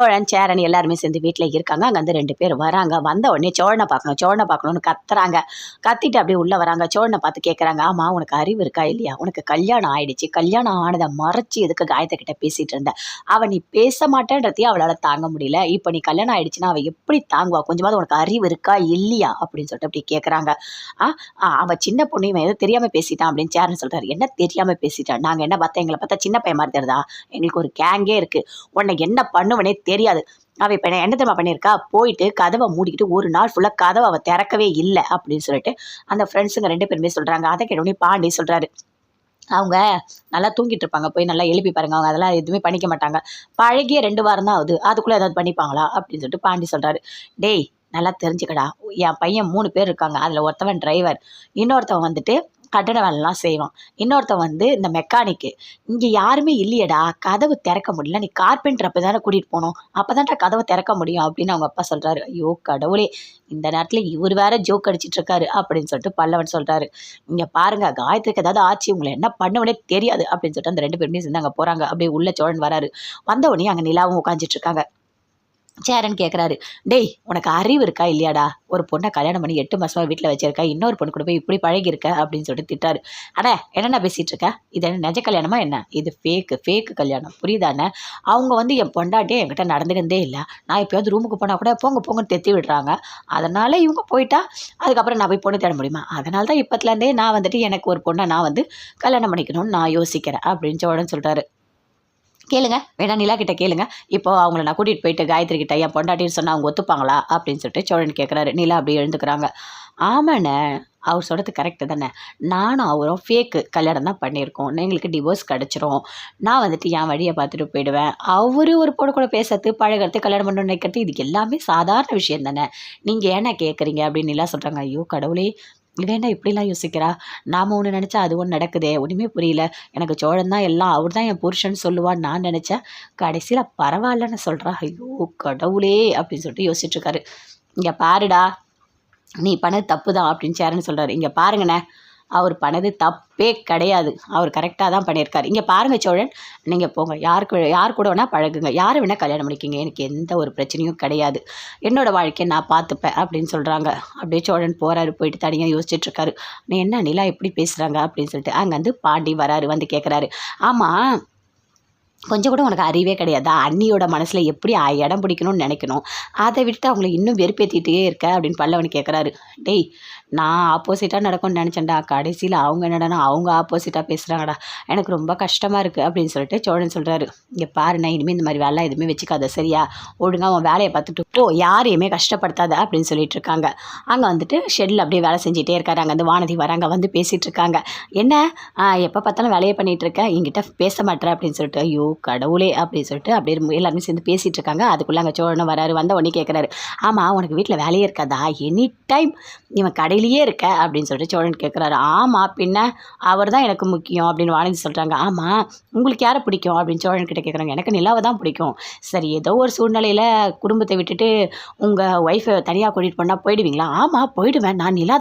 சோழன் சேரன் எல்லாருமே சேர்ந்து வீட்டில் இருக்காங்க. அங்கே வந்து ரெண்டு பேர் வராங்க. வந்த உடனே சோழனை பார்க்கணும் சோழனை பார்க்கணும்னு கத்துறாங்க. கத்திட்டு அப்படியே உள்ளே வராங்க. சோழனை பார்த்து கேட்குறாங்க ஆமாம் உனக்கு அறிவு இருக்கா இல்லையா? உனக்கு கல்யாணம் ஆயிடுச்சு. கல்யாணம் ஆனதை மறைச்சி எதுக்கு காயத்துக்கிட்ட பேசிகிட்டு இருந்தேன் இருந்த? அவள் நீ பேச மாட்டேன்றதையும் அவளால் தாங்க முடியல. இப்போ நீ கல்யாணம் ஆயிடுச்சுன்னா அவள் எப்படி தாங்குவா? கொஞ்சமாவது உனக்கு அறிவு இருக்கா இல்லையா? அப்படின்னு சொல்லிட்டு அப்படி கேட்குறாங்க ஆ ஆ, அவள் சின்ன பொண்ணு இவன் எதுவும் தெரியாமல் பேசிட்டான் அப்படின்னு சேரன் சொல்கிறார் என்ன தெரியாமல் பேசிட்டான்? நாங்கள் என்ன பார்த்தா எங்களை பார்த்தா சின்ன பையன் மாதிரி தெரியுதா? எங்களுக்கு ஒரு கேங்கே இருக்குது உன்னை என்ன பண்ணுவனே தெரியாது. அவள் இப்போ என்ன தெரியுமா பண்ணியிருக்கா போயிட்டு கதவை மூடிக்கிட்டு ஒரு நாள் ஃபுல்லாக கதவை அவள் திறக்கவே இல்லை அப்படின்னு சொல்லிட்டு அந்த ஃப்ரெண்ட்ஸுங்க ரெண்டு பேருமே சொல்கிறாங்க அதை கேட்டோடனே பாண்டி சொல்கிறாரு அவங்க நல்லா தூங்கிட்டு இருப்பாங்க. போய் நல்லா எழுப்பி பாருங்க. அவங்க அதெல்லாம் எதுவுமே பண்ணிக்க மாட்டாங்க. பழகிய ரெண்டு வாரம் தான் ஆகுது. அதுக்குள்ளே ஏதாவது பண்ணிப்பாங்களா? அப்படின்னு சொல்லிட்டு பாண்டி சொல்கிறாரு டேய் நல்லா தெரிஞ்சுக்கடா. என் பையன் மூணு பேர் இருக்காங்க. அதில் ஒருத்தவன் டிரைவர் இன்னொருத்தவன் வந்துட்டு கட்டட வேலைலாம் செய்வான். இன்னொருத்தன் வந்து இந்த மெக்கானிக்கு இங்கே யாருமே இல்லையேடா கதவு திறக்க முடியல நீ கார்பெண்டர் அப்போ தானே கூட்டிகிட்டு போனோம் அப்போ தான்டா கதவை திறக்க முடியும் அப்படின்னு அவங்க அப்பா சொல்கிறாரு ஐயோ கடவுளே இந்த நேரத்தில் இவர் வேற ஜோக் அடிச்சிட்டு இருக்காரு அப்படின்னு சொல்லிட்டு பல்லவன் சொல்கிறாரு இங்கே பாருங்க காயத்ரிக்கு ஏதாவது ஆச்சு உங்களை என்ன பண்ணவனே தெரியாது அப்படின்னு சொல்லிட்டு அந்த ரெண்டு பேருமே சேர்ந்து அங்கே போகிறாங்க அப்படியே உள்ள சோழன் வராரு. வந்த அங்கே நிலாவும் உட்காந்துட்டு இருக்காங்க. சேரன் கேட்குறாரு டேய் உனக்கு அறிவு இருக்கா இல்லையாடா? ஒரு பொண்ணை கல்யாணம் பண்ணி எட்டு மாதமாக வீட்டில் வச்சிருக்கா இன்னொரு பொண்ணு கூட போய் இப்படி பழகிருக்க அப்படின்னு சொல்லிட்டு திட்டாரு. அட என்னென்ன பேசிகிட்டு இருக்க? இது என்ன நிஜ கல்யாணமா என்ன? இது ஃபேக்கு ஃபேக்கு கல்யாணம். புரியுதானே? அவங்க வந்து என் பொண்டாட்டியே என்கிட்ட நடந்துக்கிறதே இல்லை. நான் எப்போயாவது ரூமுக்கு போனால் கூட போங்க போங்கன்னு தெத்தி விடுறாங்க. அதனால் இவங்க போயிட்டா அதுக்கப்புறம் நான் போய் பொண்ணு தேட முடியுமா? அதனால தான் இப்போத்துலேருந்தே நான் வந்துட்டு எனக்கு ஒரு பொண்ணை நான் வந்து கல்யாணம் பண்ணிக்கணும்னு நான் யோசிக்கிறேன் அப்படின்னு சோழன் சொல்கிறாரு கேளுங்க. வேணா நிலா கிட்ட கேளுங்க. இப்போ அவங்கள நான் கூட்டிகிட்டு போயிட்டு காயத்ரி கிட்ட என் பொண்டாட்டின்னு சொன்னால் அவங்க ஒத்துப்பாங்களா? அப்படின்னு சொல்லிட்டு சோழன் கேட்குறாரு நிலா அப்படியே எழுந்துக்கிறாங்க. ஆமாண்ணே அவர் சொல்கிறது கரெக்டு தானே. நானும் அவரும் ஃபேக்கு கல்யாணம் தான் பண்ணியிருக்கோம். எங்களுக்கு டிவோர்ஸ் கிடச்சிரும். நான் வந்துட்டு என் வழியை பார்த்துட்டு போயிடுவேன். அவரு ஒரு பொண்ணு கூட பேசுறது பழகிறது கல்யாணம் பண்ண நினைக்கிறது இது எல்லாமே சாதாரண விஷயம் தானே. நீங்கள் ஏன்னா கேட்குறீங்க அப்படின்னு நிலா சொல்கிறாங்க ஐயோ கடவுளே இவன் இப்படிலாம் யோசிக்கிறா? நாம் ஒன்று நினச்சா அது ஒன்று நடக்குதே. ஒன்றுமே புரியல. எனக்கு சோழன் தான் எல்லாம் அவர் தான் என் புருஷன் சொல்லுவான்னு நான் நினச்சேன். கடைசியில் பரவாயில்லன்னு சொல்கிறா ஐயோ கடவுளே அப்படின்னு சொல்லிட்டு யோசிச்சுட்ருக்காரு. இங்கே பாருடா நீ பண்ணது தப்பு தான் அப்படின்னு சேரன்னு சொல்கிறாரு இங்கே பாருங்கண்ணே. அவர் பண்ணது தப்பே கிடையாது. அவர் கரெக்டாக தான் பண்ணியிருக்காரு. இங்கே பாருங்கள் சோழன் நீங்கள் போங்க. யாருக்கு யார் கூட வேணால் பழகுங்க. யாரை வேணால் கல்யாணம் பண்ணிக்கிங்க. எனக்கு எந்த ஒரு பிரச்சனையும் கிடையாது. என்னோடய வாழ்க்கையை நான் பார்த்துப்பேன் அப்படின்னு சொல்கிறாங்க அப்படியே சோழன் போகிறாரு போயிட்டு தனியாக யோசிச்சுட்ருக்காரு நீ என்ன நிலா எப்படி பேசுகிறாங்க அப்படின்னு சொல்லிட்டு அங்கே வந்து பாண்டி வராரு வந்து கேட்குறாரு ஆமாம் கொஞ்சம் கூட உனக்கு அறிவே கிடையாதா. அண்ணியோட மனசில் எப்படி இடம் பிடிக்கணும்னு நினைக்கணும். அதை விட்டு அவங்கள இன்னும் வெறுப்பேற்றிட்டே இருக்க அப்படின்னு பல்லவன் கேட்குறாரு டேய் நான் ஆப்போசிட்டாக நடக்கும்னு நினச்சேன்டா. கடைசியில் அவங்க என்னடனா அவங்க ஆப்போசிட்டாக பேசுகிறாங்கடா எனக்கு ரொம்ப கஷ்டமாக இருக்குது அப்படின்னு சொல்லிட்டு சோழன் சொல்கிறாரு இங்கே பாருண்ணா இனிமேல் இந்த மாதிரி வேலை எதுவுமே வச்சுக்காத சரியா? ஒழுங்காக உன் வேலையை பார்த்துட்டு போ. யாரையுமே கஷ்டப்படுத்தாத அப்படின்னு சொல்லிட்டு இருக்காங்க. அங்கே வந்துட்டு ஷெட்டில் அப்படியே வேலை செஞ்சுட்டே இருக்காரு. அங்கே வந்து வானதி வராங்க வந்து பேசிகிட்டு இருக்காங்க. என்ன? எப்போ பார்த்தாலும் வேலையை பண்ணிகிட்டு இருக்கேன் என்கிட்ட பேச மாட்டேற அப்படின்னு சொல்லிட்டு ஐயோ கடவுளே அப்படின்னு சொல்லிட்டு அப்படியே எல்லாருமே சேர்ந்து பேசிகிட்டு இருக்காங்க அதுக்குள்ளே அங்கே சோழனும் வராரு. வந்த உடனே கேட்குறாரு ஆமாம் உனக்கு வீட்டில் வேலையே இருக்காதா? எனி டைம் இவன் கடையிலேயே இருக்க. அப்படின்னு சொல்லிட்டு சோழன் கேட்குறாரு ஆமாம் பின்ன அவர் தான் எனக்கு முக்கியம். அப்படின்னு வானதி சொல்கிறாங்க ஆமாம் உங்களுக்கு யாரை பிடிக்கும்? அப்படின்னு சோழன் கிட்ட கேட்குறாங்க எனக்கு நிலாவை தான் பிடிக்கும். சரி ஏதோ ஒரு சூழ்நிலையில் குடும்பத்தை விட்டுட்டு உங்கள் ஒய்ஃபை தனியாக கூட்டிகிட்டு போனால் போயிடுவீங்களா? ஆமாம் போயிடுவேன். நான் நிலா